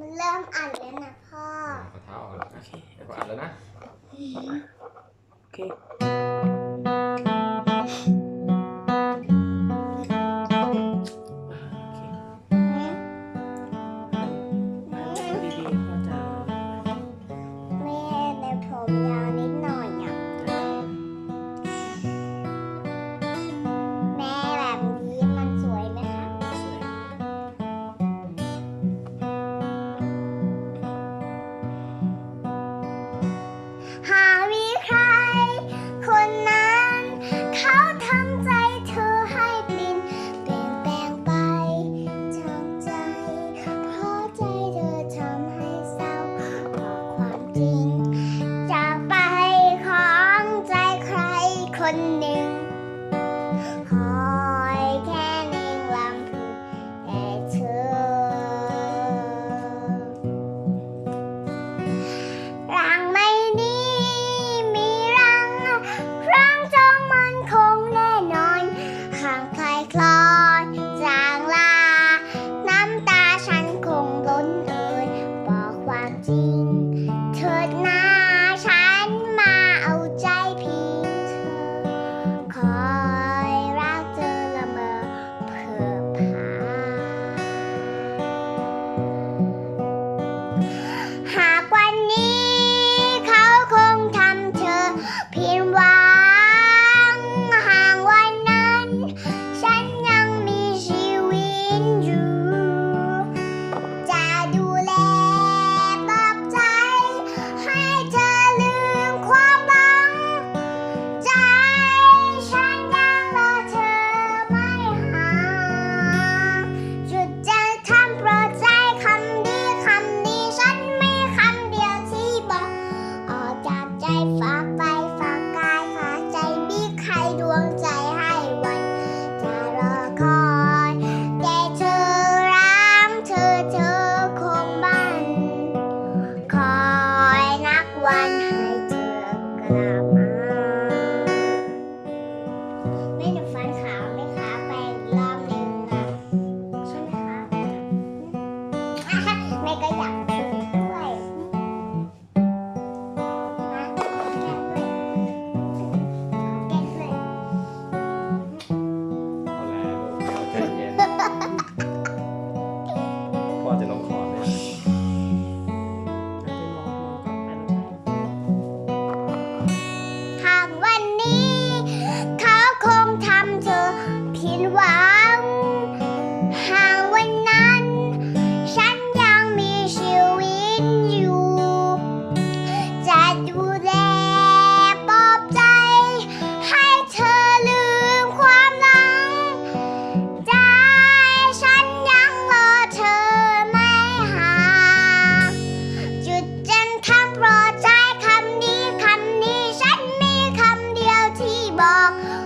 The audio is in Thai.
มันเริ่มอ่านแล้วนะพ่อ เอาเท้าออกแล้วะโอเค เอาอ่านแล้วนะ โอเค คนหนึ่ง Ha ha! 아!